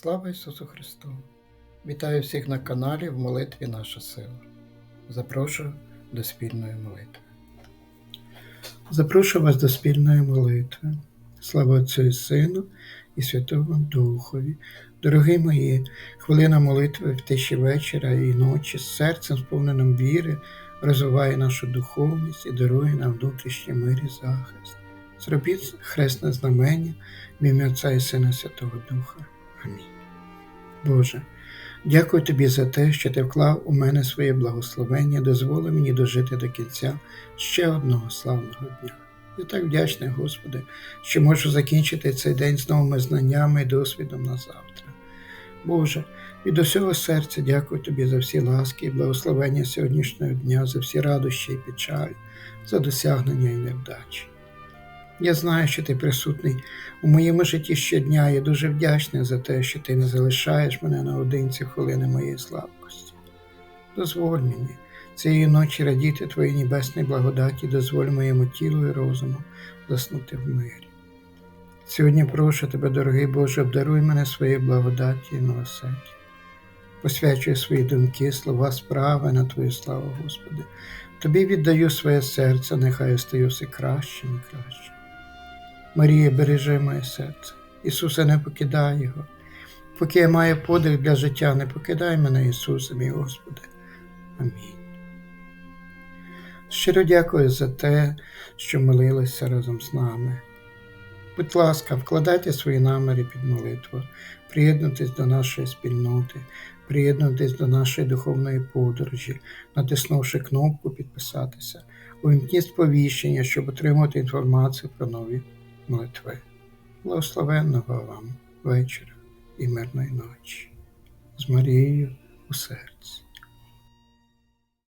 Слава Ісусу Христу! Вітаю всіх на каналі в молитві Наша сила. Запрошую до спільної молитви. Запрошую вас до спільної молитви. Слава Отцю і Сину і Святому Духові. Дорогі мої, хвилина молитви в тиші вечора і ночі з серцем, сповненим віри, розвиває нашу духовність і дарує нам внутрішній мир і захист. Зробіть хресне знамення в ім'я Отця і Сина Святого Духа. Амінь. Боже, дякую Тобі за те, що Ти вклав у мене своє благословення, дозволив мені дожити до кінця ще одного славного дня. Я так вдячний, Господи, що можу закінчити цей день з новими знаннями і досвідом на завтра. Боже, від усього серця дякую Тобі за всі ласки і благословення сьогоднішнього дня, за всі радощі і печаль, за досягнення і невдачі. Я знаю, що ти присутній у моєму житті щодня. Я дуже вдячний за те, що ти не залишаєш мене наодинці хвилини моєї слабкості. Дозволь мені цієї ночі радіти Твоїй небесній благодаті, дозволь моєму тілу і розуму заснути в мирі. Сьогодні прошу тебе, дорогий Боже, обдаруй мене своєю благодаті і милосердя. Посвячую свої думки, слова, справи на Твою славу, Господи. Тобі віддаю своє серце, нехай стаю все кращим і кращим. Марія, бережи моє серце. Ісусе, не покидай його. Поки я маю подих для життя, не покидай мене, Ісусе, мій Господи. Амінь. Щиро дякую за те, що молилися разом з нами. Будь ласка, вкладайте свої наміри під молитву, приєднуйтесь до нашої спільноти, приєднуйтесь до нашої духовної подорожі, натиснувши кнопку Підписатися, увімкніть сповіщення, щоб отримати інформацію про нові молитви. Благословенного вам вечора і мирної ночі з Марією у серці.